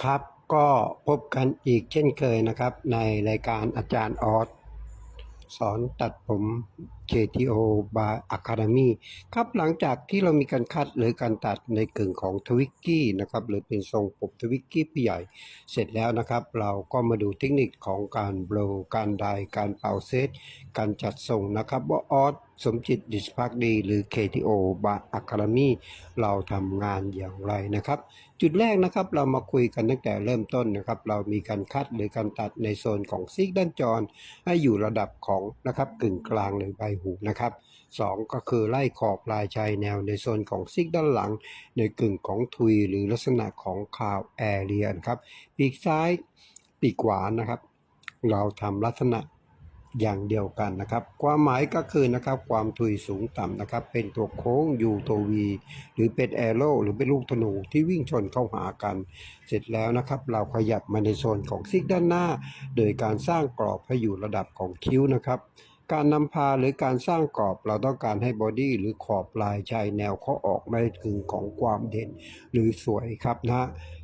ครับก็พบกันอีกเช่นเคยนะครับ ในรายการอาจารย์ออสสอนตัดผม KTO by Academy ครับหลังจากที่เรามีการคัดหรือการตัดในกึ่งของทวิกกี้นะครับหรือเป็นทรงผมทวิกกี้ผู้ใหญ่เสร็จแล้วนะครับ เราก็มาดูเทคนิคของการโบลการไดการเป่าเซตการจัดทรงนะครับว่าออส สมจิตดิสพักดีหรือ KTO by Academy เราทำงานอย่างไรนะครับ จุดแรกนะครับเรามาคุยกันตั้งแต่เริ่มต้นนะครับ เรามีการคัดหรือการตัดในโซนของซีกด้านจร ให้อยู่ระดับของนะครับกึ่งกลางหรือใบหูนะครับสองก็คือไล่ขอบลายชายแนวในโซนของซีกด้านหลัง ในกึ่งของทุยหรือลักษณะของคาวแอเรียนครับ ปีกซ้ายปีกขวานะครับ เราทำลักษณะ อย่างเดียวกันนะครับ ความหมายก็คือนะครับความทุยสูงต่ำนะครับ เป็นตัวโค้งยูตัววีหรือเป็นแอโร่หรือเป็นลูกธนูที่วิ่งชนเข้าหากัน เสร็จแล้วนะครับ เราขยับมาในโซนของซีกด้านหน้า โดยการสร้างกรอบให้อยู่ระดับของคิ้วนะครับการนำพาหรือการสร้างกรอบเราต้องการให้บอดี้หรือขอบลายชายแนวเขาออกมาในกึ่งของความเด่นหรือสวยครับนะ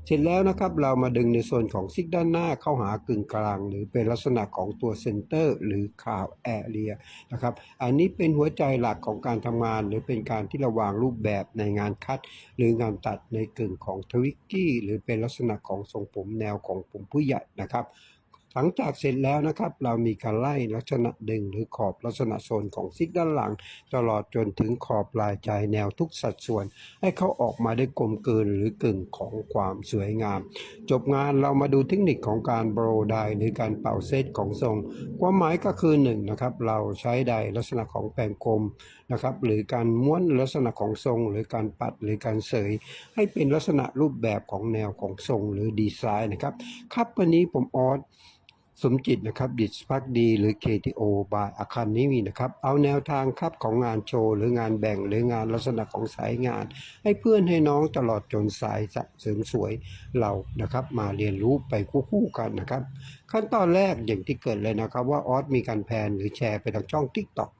เสร็จแล้วนะครับเรามาดึงในส่วนของซิกด้านหน้าเข้าหากึ่งกลาง หรือเป็นลักษณะของตัวเซนเตอร์หรือคาวแอเรียนะครับอันนี้เป็นหัวใจหลักของการทำงาน หรือเป็นการที่เราวางรูปแบบในงานคัด หรืองานตัดในกึ่งของทวิกกี้หรือเป็นลักษณะของทรงผมแนวของผมผู้ใหญ่นะครับ หลังจากเสร็จแล้วนะครับ เรามีการไล่ลักษณะดึงหรือขอบลักษณะโซนของซิกด้านหลัง ตลอดจนถึงขอบลายใจแนวทุกสัดส่วน ให้เขาออกมาได้กลมกลืนหรือกึ่งของความสวยงาม จบงานเรามาดูเทคนิคของการโบรไดหรือการเป่าเซตของทรง ความหมายก็คือหนึ่งนะครับเราใช้ไดลักษณะของแปลงกลมนะครับหรือการม้วนลักษณะของทรง หรือการปัดหรือการเสย ให้เป็นลักษณะรูปแบบของแนวของทรงหรือดีไซน์นะครับครับวันนี้ผมออส สมจิตนะครับดิสพักดีหรือ KTO บายอาคารนี้มีนะครับ เอาแนวทางครับของงานโชว์ หรืองานแบ่งหรืองานลักษณะของสายงาน ให้เพื่อนให้น้องตลอดจนสายเสริมสวยเรานะครับ มาเรียนรู้ไปคู่ๆกันนะครับ ขั้นตอนแรกอย่างที่เกิดเลยนะครับ ว่าออสมีการแพนหรือแชร์ไปทางช่อง TikTok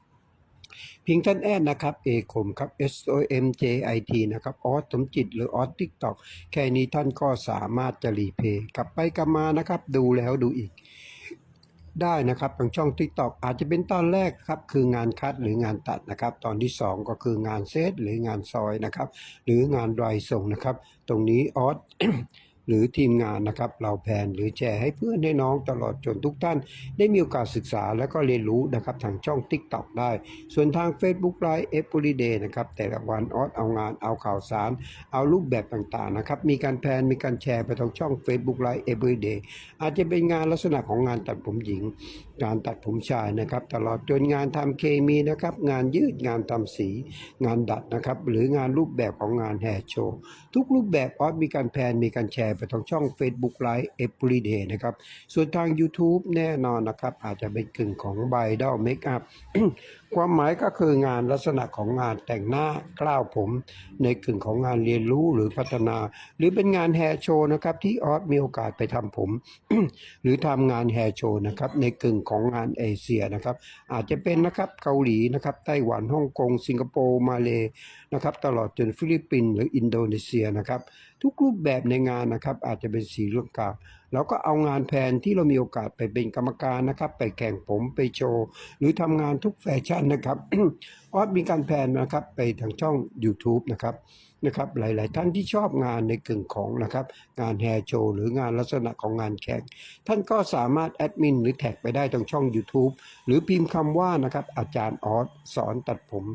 เพียงท่านแอดนะครับเอคมครับ S O M J I T นะครับออสสมจิตหรือออสทิกตอกแค่นี้ท่านก็สามารถจะรีเพย์กลับไปกลับมานะครับ ดูแล้วดูอีก ได้นะครับทางช่อง TikTok อาจจะเป็นตอนแรกครับคืองานคัดหรืองานตัดนะครับ ตอนที่ 2 ก็คืองานเซตหรืองานซอยนะครับ หรืองานดรายส่งนะครับ ตรงนี้ออส หรือทีมงานนะครับ เราแพนหรือแชร์ให้เพื่อนให้น้องตลอดจนทุกท่าน ได้มีโอกาสศึกษาและก็เรียนรู้นะครับทางช่อง TikTok ได้ ส่วนทาง Facebook Live Everyday นะครับแต่ละวันออสเอางานเอาข่าวสาร เอารูปแบบต่างๆนะครับมีการแพนมีการแชร์ไปทางช่อง Facebook Live Everyday อาจจะเป็นงานลักษณะของงานตัดผมหญิง งานตัดผมชายนะครับตลอดจนงานทำเคมีนะครับงานยืดงานทำสี งานดัดนะครับหรืองานรูปแบบของงานแฮร์โชว์ทุกรูปแบบออสมีการแพนมีการแชร์ไปทางช่อง Facebook Live Everyday นะครับ ส่วนทาง YouTube แน่นอนนะครับ อาจจะเป็นกึ่งของ b บด l เมความหมายก็คืองานลักษณะของงานแต่งหน้ากล้าวผม ในกึ่งของงานเรียนรู้หรือพัฒนา หรือเป็นงานแฮร์โชว์นะครับที่ออสมีโอกาสไปทำผม หรือทำงานแฮร์โชว์นะครับในกึ่งของงานเอเชียนะครับ อาจจะเป็นนะครับเกาหลีนะครับไต้หวันฮ่องกง สิงคโปร์มาเลนะครับตลอดจนฟิลิปปินส์หรืออินโดนีเซียนะครับทุกรูปแบบในงานนะครับอาจจะเป็นสีเรื่องกา เราก็เอางานแผนที่เรามีโอกาสไปเป็นกรรมการนะครับ ไปแข่งผมไปโชว์ หรือทำงานทุกแฟชั่นนะครับ ออสมีการแผนนะครับ ไปทางช่อง YouTube นะครับ นะครับหลาย ๆ ท่านที่ชอบงานในกึ่งของนะครับงานแฮร์โชว์หรืองานลักษณะของงานแข่งท่านก็สามารถแอดมินหรือแท็กไปได้ทางช่อง YouTube หรือพิมพ์คำว่านะครับอาจารย์ออสสอนตัดผม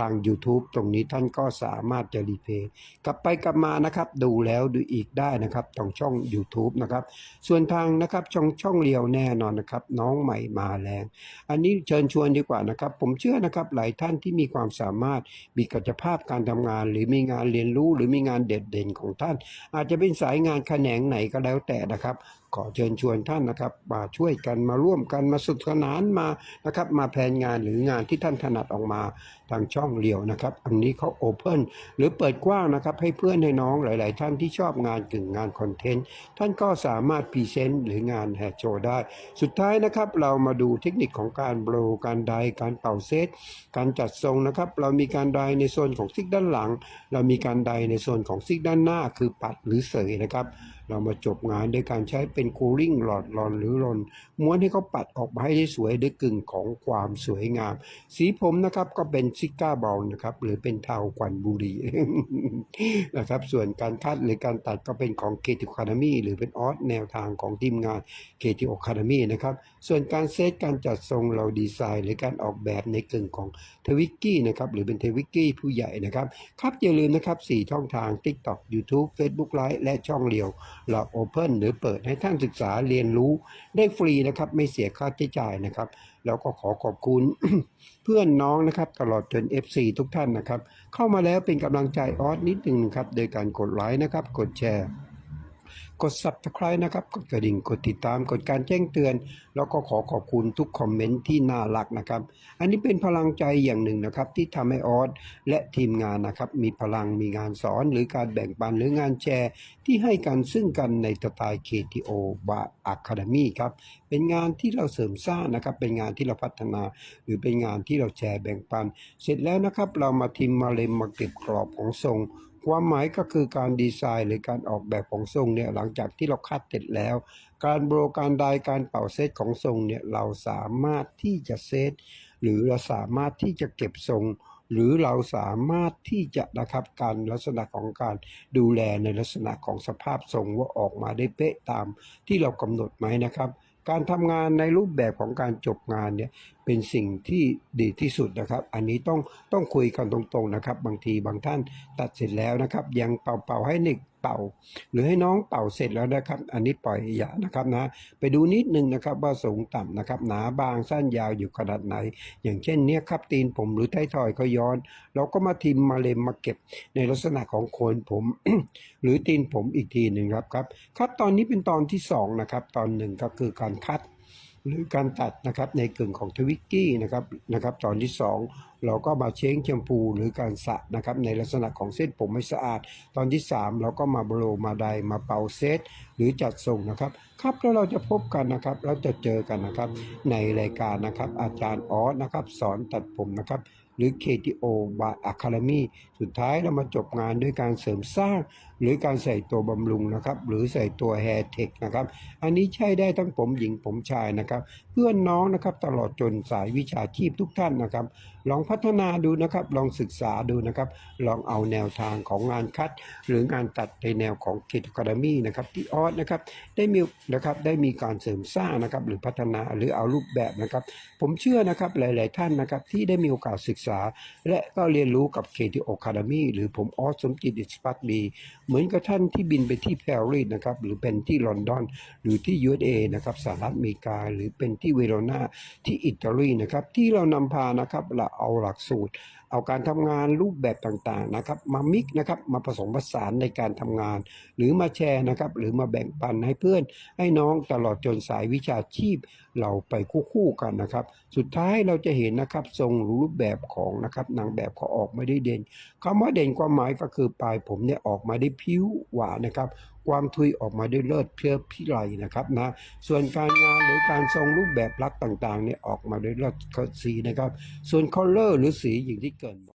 ทาง YouTube ตรงนี้ท่านก็สามารถจะรีเพย์กลับไปกลับมานะครับดูแล้วดูอีกได้นะครับทางช่อง YouTube นะครับส่วนทางนะครับช่องช่องเรียวแน่นอนนะครับน้องใหม่มาแรงอันนี้เชิญชวนดีกว่านะครับ ผมเชื่อนะครับหลายท่านที่มีความสามารถมีกัจภาพการทำงาน หรือมีงานเรียนรู้หรือมีงานเด่นๆของท่าน อาจจะเป็นสายงานแขนงไหนก็แล้วแต่นะครับ ขอเชิญชวนท่านนะครับมาช่วยกันมาร่วมกันมาสนุขนานมานะครับมาแผนงานหรืองานที่ท่านถนัดออกมาทางช่องเลียวนะครับ อันนี้เขาโอเพนหรือเปิดกว้างนะครับให้เพื่อนให้น้องหลาย ๆ ท่านที่ชอบงานกึ่งงานคอนเทนต์ท่านก็สามารถพรีเซนต์หรืองานแฮชโชว์ได้ สุดท้ายนะครับเรามาดูเทคนิคของการโบรการไดการเป่าเซตการจัดทรงนะครับ เรามีการไดในโซนของซิกด้านหลัง เรามีการไดในโซนของซิกด้านหน้าคือปัดหรือเสยนะครับ เรามาจบงานด้วยการใช้เป็น็นคูลิ่งหลอดลอนหรือลนม้วนให้เขาปัดออกมาให้ได้สวยด้วยกึ่งของความสวยงาม สีผมนะครับก็เป็นซิก้าบอลนะครับหรือเป็นเทาควันบุรีนะครับส่วนการคัดหรือการตัดก็เป็นของเกติคา a มีหรือเป็นออสแนวทางของทีมงานเกติโอคา a มีนะครับส่วนการเซตการจัดทรงเราดีไซน์ หรือการออกแบบในกึ่งของเทวิกกี้นะครับหรือเป็นเทวิกกี้ผู้ใหญ่นะครับครับอย่าลืมนะครับ4ช่องทาง TikTok YouTube Facebook Live และช่องเดียวเราโอเพนหรือเปิดให้ท่านศึกษาเรียนรู้ได้ฟรีนะครับ ไม่เสียค่าใช้จ่ายนะครับ แล้วก็ขอขอบคุณเพื่อนน้องนะครับ ตลอดจน FC ทุกท่านนะครับ เข้ามาแล้วเป็นกำลังใจออสนิดหนึ่งครับ โดยการกดไลค์นะครับ กดแชร์ กด subscribe นะครับ กดกระดิ่ง กดติดตาม กดการแจ้งเตือน แล้วก็ขอขอบคุณทุกคอมเมนต์ที่น่ารักนะครับ อันนี้เป็นพลังใจอย่างหนึ่งนะครับ ที่ทำให้ออสและทีมงานนะครับ มีพลังมีงานสอน หรือการแบ่งปันหรืองานแชร์ ที่ให้กันซึ่งกันในสไตล์ KTO บาอะคาเดมี่ครับเป็นงานที่เราเสริมสร้างนะครับ เป็นงานที่เราพัฒนา หรือเป็นงานที่เราแชร์แบ่งปัน เสร็จแล้วนะครับ เรามาทิมมาเลมมาเก็บกรอบของทรง ความหมายก็คือการดีไซน์หรือการออกแบบของทรงเนี่ยหลังจากที่เราคัดเสร็จแล้ว การโบรการไดการเป่าเซตของทรงเนี่ยเราสามารถที่จะเซตหรือเราสามารถที่จะเก็บทรง หรือเราสามารถที่จะนะครับการลักษณะของการดูแลในลักษณะของสภาพทรงว่าออกมาได้เป๊ะตามที่เรากำหนดไหมนะครับการทำงานในรูปแบบของการจบงานเนี่ยเป็นสิ่งที่ดีที่สุดนะครับ อันนี้ต้องต้องคุยกันตรงๆนะครับ บางทีบางท่านตัดเสร็จแล้วนะครับ ยังเป่าเป่าๆให้เด็กเป่า หรือให้น้องเป่าเสร็จแล้วนะครับ อันนี้ปล่อยอย่านะครับนะ ไปดูนิดนึงนะครับว่าสูงต่ำนะครับ หนาบางสั้นยาวอยู่ขนาดไหน อย่างเช่นเนี้ยครับตีนผมหรือไทยทอยเขาย้อน เราก็มาทิมมาเลมมาเก็บในลักษณะของโคนผม หรือตีนผมอีกทีหนึ่งครับครับครับตอนนี้เป็นตอนที่สองนะครับตอนหนึ่งก็คือการคัด หรือการตัดนะครับในกึ่งของทวิกกี้นะครับนะครับตอนที่สองเราก็มาเช้งแชมพูหรือการสระนะครับในลักษณะของเส้นผมไม่สะอาด ตอนที่สามเราก็มาโบรมาไดมาเป่าเซตหรือจัดทรงนะครับครับแล้วเราจะพบกันนะครับเราจะเจอกันนะครับในรายการนะครับอาจารย์ออสนะครับสอนตัดผมนะครับ หรือ KTO บา Academy สุดท้ายเรามาจบงานด้วยการเสริมสร้าง หรือการใส่ตัวบำรุงนะครับ หรือใส่ตัว Hair Tech นะครับ อันนี้ใช้ได้ทั้งผมหญิงผมชายนะครับ เพื่อนน้องนะครับตลอดจนสายวิชาชีพทุกท่านนะครับ ลองพัฒนาดูนะครับ ลองศึกษาดูนะครับ ลองเอาแนวทางของงานคัด หรืองานตัดในแนวของ k ิ a ค e มีนะครับที่ออสนะครับได้มีนะครับได้มีการเสริมสร้างนะครับหรือพัฒนาหรือเอารูปแบบนะครับ ผมเชื่อนะครับหลาย ๆ ท่านนะครับที่ได้มีโอกาสศึกษา และก็เรียนรู้กับ KTO Academy หรือผมออสสมจิตอิสปัตดี เหมือนกับท่านที่บินไปที่ปารีสนะครับหรือเป็นที่ลอนดอน หรือที่ USA นะครับสหรัฐอเมริกา หรือเป็นที่เวโรนาที่อิตาลีนะครับที่เรานำพานะครับเราเอาหลักสูตร เอาการทำงานรูปแบบต่างๆนะครับ มามิกนะครับมาผสมผสานในการทำงาน หรือมาแชร์นะครับ หรือมาแบ่งปันให้เพื่อน ให้น้องตลอดจนสายวิชาชีพ เราไปคู่ๆกันนะครับ สุดท้ายเราจะเห็นนะครับทรงรูปแบบของนะครับนางแบบเขาออกม่ได้เด่นคำว่าเด่นความหมายก็คือปลายผมเนี่ยออกมาได้ผิวหวานนะครับความทุยออกมาด้วยเลิศเพื่อพิไรนะครับนะส่วนการงานหรือการทรงรูปแบบลักษณ์ต่างๆเนี่ยออกมาด้วยเลิศสีนะครับ ส่วนคอลเลอร์หรือสีอย่างที่เกิน